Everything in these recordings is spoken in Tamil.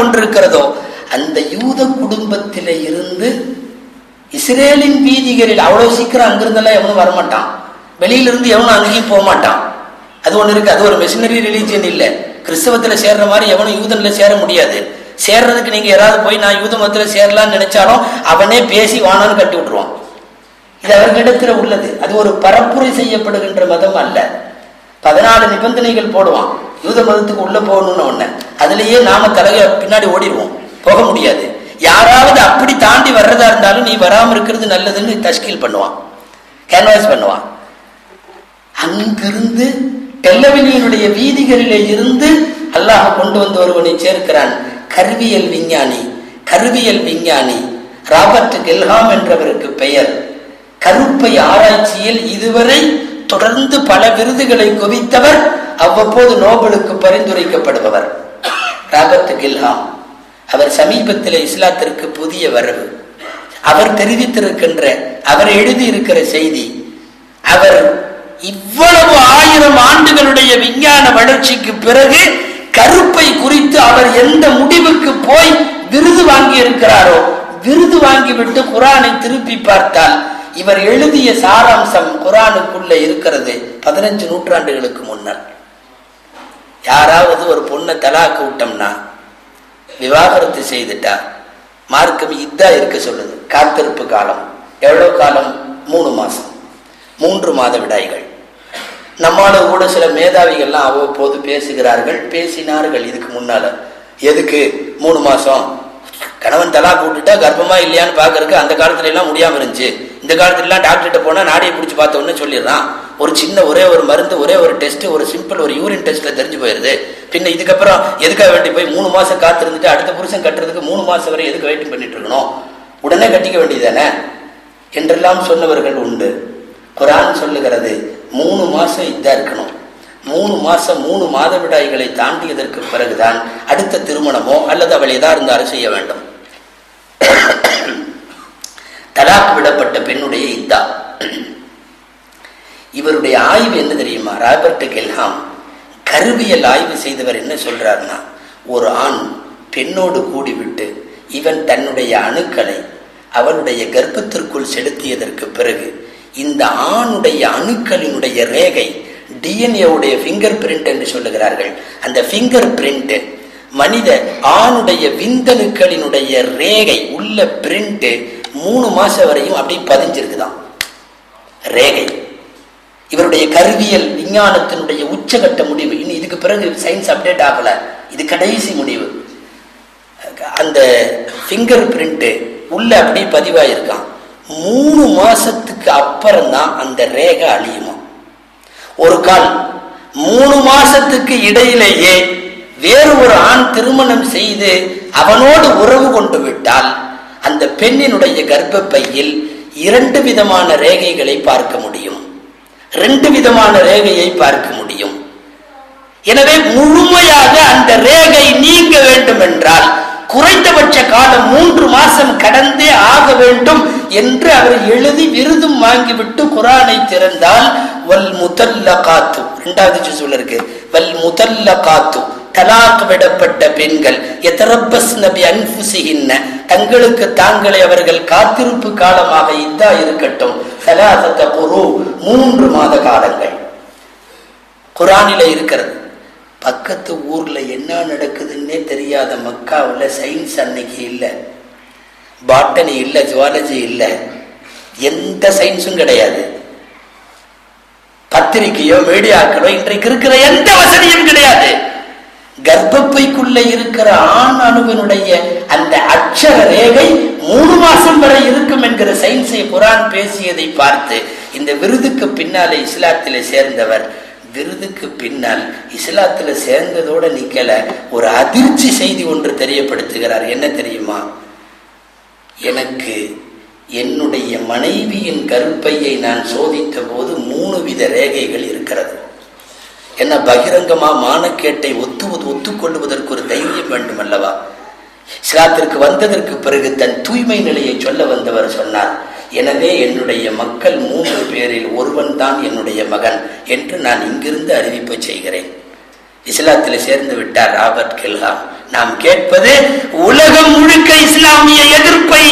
கொண்டிருக்கிறதோ அந்த யூத குடும்பத்தில இருந்து இஸ்ரேலின் வீதிகளில் அவ்வளவு சீக்கிரம் அங்கிருந்தெல்லாம் எவனும் வரமாட்டான். வெளியிலிருந்து எவனும் அங்கேயும் போக மாட்டான் அது ஒன்று இருக்கு. அது ஒரு மிஷினரி ரிலீஜியன் இல்லை. கிறிஸ்தவத்தில் சேர்ற மாதிரி எவனும் யூதனில் சேர முடியாது. சேர்றதுக்கு நீங்க யாராவது போய் நான் யூத மதத்தில் சேரலாம்னு நினைச்சாலும் அவனே பேசி வானான்னு கட்டி விட்டுருவான். இது அவர்களிடத்துல உள்ளது. அது ஒரு பரப்புரை செய்யப்படுகின்ற மதம் அல்ல. பதினாலு நிபந்தனைகள் போடுவான். யூத மதத்துக்கு உள்ள போகணும்னு ஒண்ணு அதுலயே நாம தலைய பின்னாடி ஓடிடுவோம். போக முடியாது. யாராவது அப்படி தாண்டி வர்றதா இருந்தாலும் நீ வராம இருக்கிறது நல்லதுன்னு தஷ்கீல் பண்ணுவான். கேன்வாஸ் பண்ணுவான். அங்கிருந்து டெல்லவினியனுடைய வீதிகளிலே இருந்து அல்லாஹ் கொண்டு வந்து ஒருவனை சேர்க்கிறான். கருவியல் விஞ்ஞானி. கருவியல் விஞ்ஞானி. ராபர்ட் கெல்ஹாம் என்றவருக்கு பெயர். கருப்பை ஆராய்ச்சியில் இதுவரை தொடர்ந்து பல விருதுகளை குவித்தவர் அவ்வப்போது நோபலுக்கு பரிந்துரைக்கப்படுபவர். ராபர்ட் கில்ஹாம் அவர் சமீபத்தில் இஸ்லாத்திற்கு புதிய வரவு. அவர் தெரிவித்திருக்கின்ற அவர் எழுதியிருக்கிற செய்தி அவர் இவ்வளவு ஆயிரம் ஆண்டுகளுடைய விஞ்ஞான வளர்ச்சிக்கு பிறகு கருப்பை குறித்து அவர் எந்த முடிவுக்கு போய் விருது வாங்கி இருக்கிறாரோ விருது வாங்கிவிட்டு குரானை திருப்பி பார்த்தால் இவர் எழுதிய சாராம்சம் குரானுக்குள்ள இருக்கிறது பதினஞ்சு நூற்றாண்டுகளுக்கு முன்னர். யாராவது ஒரு பொண்ணை தலாக்கு விட்டோம்னா விவாகரத்து செய்துட்டா மார்க்கம் இதா இருக்க சொல்லுது. காத்திருப்பு காலம். எவ்வளோ காலம்? மூணு மாசம். மூன்று மாத விடாய்கள். நம்மால கூட சில மேதாவிகள்லாம் அவ்வப்போது பேசுகிறார்கள் பேசினார்கள் இதுக்கு முன்னால. எதுக்கு? மூணு மாசம். கணவன் தலா கூட்டுட்டா கர்ப்பமா இல்லையான்னு பாக்குறதுக்கு அந்த காலத்துல எல்லாம் முடியாம இருந்துச்சு. இந்த காலத்துலலாம் டாக்டர்கிட்ட போனால் நாடியை பிடிச்சி பார்த்தோன்னு சொல்லிடுறான். ஒரு சின்ன ஒரே ஒரு மருந்து ஒரே ஒரு டெஸ்ட் ஒரு சிம்பிள் ஒரு யூரின் டெஸ்ட்ல தெரிஞ்சு போயிருது. பின்ன இதுக்கப்புறம் எதுக்காக வேண்டி போய் மூணு மாசம் காத்திருந்துட்டு அடுத்த புருஷன் கட்டுறதுக்கு மூணு மாசம் வரை எதுக்கு வெயிட்டிங் பண்ணிட்டு இருக்கணும்? உடனே கட்டிக்க வேண்டியதானே என்றெல்லாம் சொன்னவர்கள் உண்டு. குரான் சொல்லுகிறது மூணு மாசம் இதா இருக்கணும். மூணு மாசம் மூணு மாதவிடாய்களை தாண்டியதற்கு பிறகுதான் அடுத்த திருமணமோ அல்லது அவள் எதா இருந்தாலும் செய்ய வேண்டும் தலாக் விடப்பட்ட பெண்ணுடைய இதா இவருடைய ஆய்வு என்ன தெரியுமா? ராபர்ட் கெல்ஹாம் கருவியல் ஆய்வு செய்தவர் என்ன சொல்றாருன்னா ஒரு ஆண் பெண்ணோடு கூடிவிட்டு இவன் தன்னுடைய அணுக்களை அவளுடைய கர்ப்பத்திற்குள் செலுத்தியதற்கு பிறகு இந்த ஆணுடைய அணுக்களினுடைய ரேகை டிஎன்ஏவுடைய ஃபிங்கர் பிரிண்ட் என்று சொல்லுகிறார்கள். அந்த ஃபிங்கர் பிரிண்ட் மனித ஆணுடைய விந்தணுக்களினுடைய ரேகை உள்ள பிரிண்ட் மூணு மாசம் வரையும் அப்படியே பதிஞ்சிருக்குதான். ரேகை. இவருடைய கருவியல் விஞ்ஞானத்தினுடைய உச்சகட்ட முடிவு. இன்னும் இதுக்கு பிறகு சயின்ஸ் அப்டேட் ஆகல. இது கடைசி முடிவு. அந்த ஃபிங்கர் பிரிண்ட்டு உள்ள அப்படியே பதிவாயிருக்கான். மூணு மாசத்துக்கு அப்புறம் தான் அந்த ரேகை அழியுமா? ஒரு கால் மூணு மாசத்துக்கு இடையிலேயே வேறு ஒரு ஆண் திருமணம் செய்து அவனோடு உறவு கொண்டு விட்டால் அந்த பெண்ணினுடைய கர்ப்பப்பையில் இரண்டு விதமான ரேகைகளை பார்க்க முடியும். ரெண்டு விதமான ரேகையை பார்க்க முடியும். எனவே முழுமையாக அந்த ரேகை நீங்க வேண்டும் என்றால் குறைந்தபட்ச காலம் மூன்று மாசம் கடந்தே ஆக வேண்டும் என்று அவர் எழுதி விருதும் வாங்கிவிட்டு குரானை திறந்தால் வல் முதல்ல காத்து இரண்டாவது சொல்ல இருக்கு. வல் முதல்ல காத்து தலாக் விடப்பட்ட பெண்கள். எத்தரப்பஸ் நபி அன்புசிகின்ன தங்களுக்கு தாங்களே அவர்கள் காத்திருப்பு காலமாக இதா இருக்கட்டும். சலாசத்த குரு மூன்று மாத காலங்கள். குரானில இருக்கிறது. பக்கத்து ஊர்ல என்ன நடக்குதுன்னே தெரியாத மக்காவில் சயின்ஸ் அன்னைக்கு இல்லை. பாட்டனி இல்லை ஜுவாலஜி இல்லை. எந்த சயின்ஸும் கிடையாது. பத்திரிகையோ மீடியாக்களோ இன்றைக்கு இருக்கிற எந்த வசதியும் கிடையாது. கர்ப்பைக்குள்ள இருக்கிற ஆண் அணுவினுடைய அந்த அக்ஷர ரேகை மூணு மாசம் வரை இருக்கும் என்கிற சயின்ஸை குரான் பேசியதை பார்த்து இந்த விருதுக்கு பின்னாலே இஸ்லாத்திலே சேர்ந்தவர் விருதுக்கு பின்னால் இஸ்லாத்துல சேர்ந்ததோட நிக்கல ஒரு அதிர்ச்சி செய்தி ஒன்று தெரியப்படுத்துகிறார். என்ன தெரியுமா? எனக்கு என்னுடைய மனைவியின் கருப்பையை நான் சோதித்த போது மூணு வித ரேகைகள் இருக்கிறது. என்ன பகிரங்கமா மானக்கேட்டை ஒத்து ஒத்துக்கொள்வதற்கு ஒரு தைரியம் வேண்டும் அல்லவா இஸ்லாத்திற்கு வந்ததற்கு பிறகு தன் தூய்மை நிலையை சொல்ல வந்தவர் சொன்னார் எனவே என்னுடைய மக்கள் மூன்று பேரில் ஒருவன் தான் என்னுடைய மகன் என்று நான் இங்கிருந்து அறிவிப்பு செய்கிறேன். இஸ்லாத்தில் சேர்ந்து விட்டார் ராபர்ட் கெல்ஹாம். நாம் கேட்பது உலகம் முழுக்க இஸ்லாமிய எதிர்ப்பை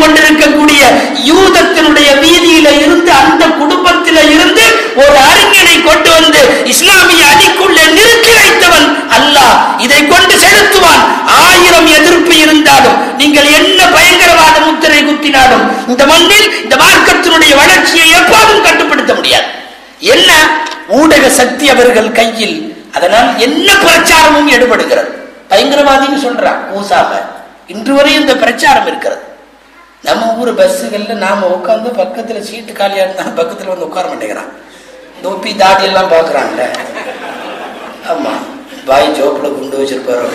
கொண்டிருக்கக்கூடிய யூதத்தினுடைய வீதியில இருந்து அந்த குடும்பத்தில இருந்து ஒரு அறிஞனை கொண்டு வந்து இஸ்லாமிய அணிக்குள்ளே நிறுத்தி வைத்தவன் அல்லாஹ். இதை கொண்டு செலுத்துவான். ஆயிரம் எதிர்ப்பு இருந்தாலும் நீங்கள் என்ன பயங்கரவாத முத்திரை குத்தினாலும் இந்த மண்ணில் இந்த மார்க்கத்தினுடைய வளர்ச்சியை எப்போதும் கட்டுப்படுத்த முடியாது. என்ன? ஊடக சக்தி அவர்கள் கையில் அதனால் என்ன பிரச்சாரமும் எடுபடுகிறது? பயங்கரவாதின்னு சொல்றான் ஊசாக இன்று வரை இந்த பிரச்சாரம் இருக்கிறது. நம்ம ஊர் பஸ்ஸுகளில் நாம் உட்காந்து பக்கத்தில் சீட்டு காலியாக இருந்தால் பக்கத்தில் வந்து உட்கார மாட்டேங்கிறான். தொப்பி தாடி எல்லாம் ஆமாம் பாய் ஜோப்பில் குண்டு வச்சிருப்பாரோ?